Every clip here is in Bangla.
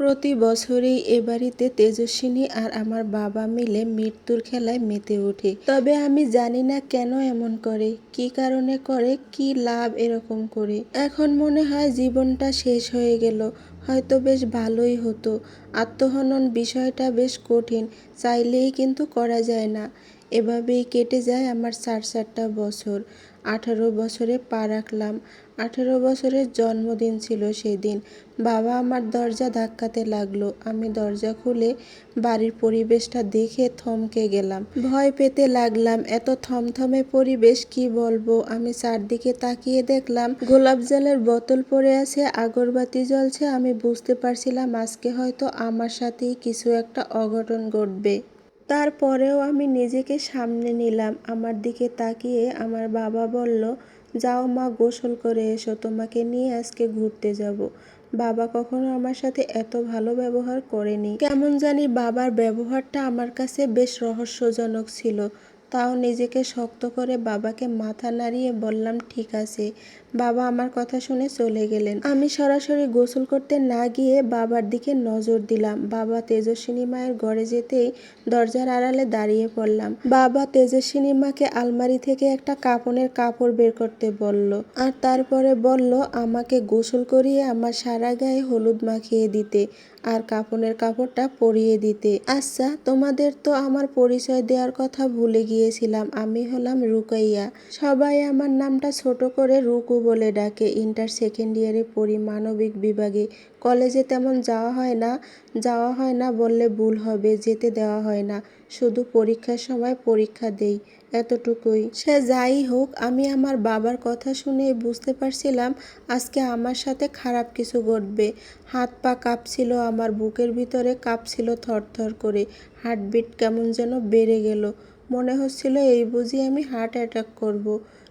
প্রতি বছরই এ বাড়িতে তেজস্বিনী আর আমার বাবা মিলে মৃত্যুর খেলায় মেতে ওঠে তবে আমি জানি না কেন এমন করে, কি কারণে করে, কি লাভ এরকম করে। এখন মনে হয় জীবনটা শেষ হয়ে গেল, হয়তো বেশ ভালোই হতো। আত্মহনন বিষয়টা বেশ কঠিন, চাইলেই কিন্তু করা যায় না। এভাবেই কেটে যায় আমার চার চারটা বছর। আঠারো বছরে পা রাখলাম। আঠেরো বছরের জন্মদিন ছিল সেদিন। বাবা আমার দরজা ধাক্কাতে লাগল। আমি দরজা খুলে বাড়ির পরিবেশটা দেখে থমকে গেলাম। ভয় পেতে লাগলাম, এত থমথমে পরিবেশ কি বলব? আমি চারদিকে তাকিয়ে দেখলাম, গোলাপ জলের বোতল পড়ে আছে, আগরবাতি জ্বলছে। আমি বুঝতে পারছিলাম আজকে হয়তো আমার সাথেই কিছু একটা অঘটন ঘটবে। তারপরেও আমি নিজেকে সামনে নিলাম। আমার দিকে তাকিয়ে আমার বাবা বলল, যাও মা, গোসল করে এসো, তোমাকে নিয়ে আজকে ঘুরতে যাব। বাবা কখনো আমার সাথে এত ভালো ব্যবহার করেনি। কেমন জানি বাবার ব্যবহারটা আমার কাছে বেশ রহস্যজনক ছিল। তাও নিজেকে শক্ত করে বাবাকে মাথা নাড়িয়ে বললাম, ঠিক আছে। বাবা আমার কথা শুনে চলে গেলেন। আমি সরাসরি গোসল করতে না গিয়ে বাবার দিকে নজর দিলাম। বাবা তেজস্বিনী মায়ের ঘরে যেতেই দরজার আড়ালে দাঁড়িয়ে পড়লাম। বাবা তেজস্বিনী মাকে আলমারি থেকে একটা কাপনের কাপড় বের করতে বলল আর তারপরে বলল, আমাকে গোসল করিয়ে আমার সারা গায়ে হলুদ মাখিয়ে দিতে আর কাপনের কাপড়টা পরিয়ে দিতে। আচ্ছা তোমাদের তো আমার পরিচয় দেওয়ার কথা ভুলে গিয়েছিলাম, আমি হলাম রুকাইয়া। সবাই আমার নামটা ছোট করে রুকু বলে ডাকে। ইন্টার সেকেন্ড ইয়ারে পড়ি মানবিক বিভাগে। কলেজে তেমন যাওয়া হয় না, যাওয়া হয় না বললে ভুল হবে, যেতে দেওয়া হয় না। শুধু পরীক্ষার সময় পরীক্ষা দেই, এতটুকুই। সে যাই হোক, আমি আমার বাবার কথা শুনে বুঝতে পারছিলাম, আজকে আমার সাথে খারাপ কিছু ঘটবে। হাত পা কাঁপছিল আমার, বুকের ভিতরে কাঁপছিল থরথর করে। হার্টবিট কেমন যেন বেড়ে গেল। মনে হচ্ছিল এই বুঝি আমি হার্ট অ্যাটাক করব।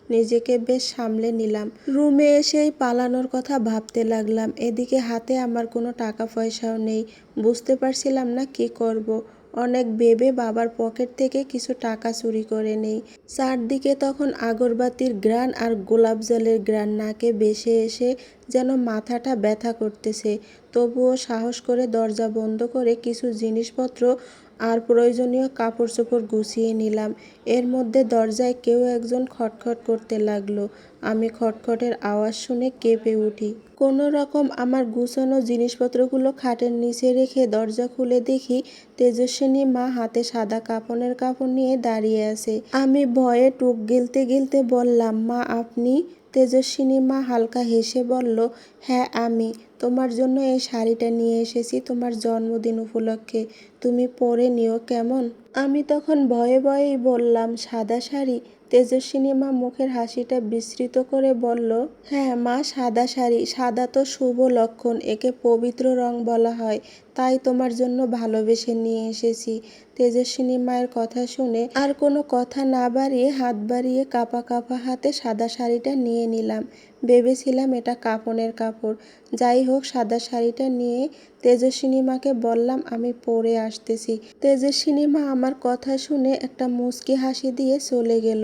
নিজেকে বেশ সামলে নিলাম রুমে এসেই পালানোর কথা ভাবতে লাগলাম এদিকে হাতে আমার কোনো টাকা পয়সাও নেই বুঝতে পারছিলাম না কি করব। অনেক ভেবে বাবার পকেট থেকে কিছু টাকা চুরি করে নেই চারদিকে তখন আগরবাতির গ্রান আর গোলাপ জলের গ্রান নাকে বেসে এসে যেন মাথাটা ব্যথা করতেছে। তবুও সাহস করে দরজা বন্ধ করে কিছু জিনিসপত্র আর প্রয়োজনীয় কাপড় চোপড় গুছিয়ে নিলাম। এর মধ্যে দরজায় কেউ একজন খটখট করতে লাগল। আমি খটখটের আওয়াজ শুনে কেঁপে উঠি। কোনো রকম আমার গুছানো জিনিসপত্রগুলো খাটের নিচে রেখে দরজা খুলে দেখি তেজস্বিনী মা হাতে সাদা কাপনের কাপড় নিয়ে দাঁড়িয়ে আছে। আমি ভয়ে টুক গিলতে গিলতে বললাম, মা, আপনি তেজস্বিনী মা হালকা হেসে বলল হ্যাঁ আমি। তোমার জন্য এই শাড়িটা নিয়ে এসেছি তোমার জন্মদিন উপলক্ষে। তুমি পরে নিও কেমন? আমি তখন ভয়ে ভয়েই বললাম, সাদা শাড়ি? তেজস্বিনী মা মুখের হাসিটা বিস্তৃত করে বলল হ্যাঁ মা সাদা শাড়ি, সাদা তো শুভ লক্ষণ, একে পবিত্র রং বলা হয়, তাই তোমার জন্য ভালোবেসে নিয়ে এসেছি। তেজস্বিনী মায়ের কথা শুনে আর কোনো কথা না বাড়িয়ে হাত বাড়িয়ে কাপা কাপা হাতে সাদা শাড়িটা নিয়ে নিলাম। ভেবেছিলাম এটা কাপনের কাপড়। যাই হোক, সাদা শাড়িটা নিয়ে তেজস্বিনী মাকে বললাম, আমি পরে আসতেছি। তেজস্বিনী মা আমার কথা শুনে একটা মুচকি হাসি দিয়ে চলে গেল।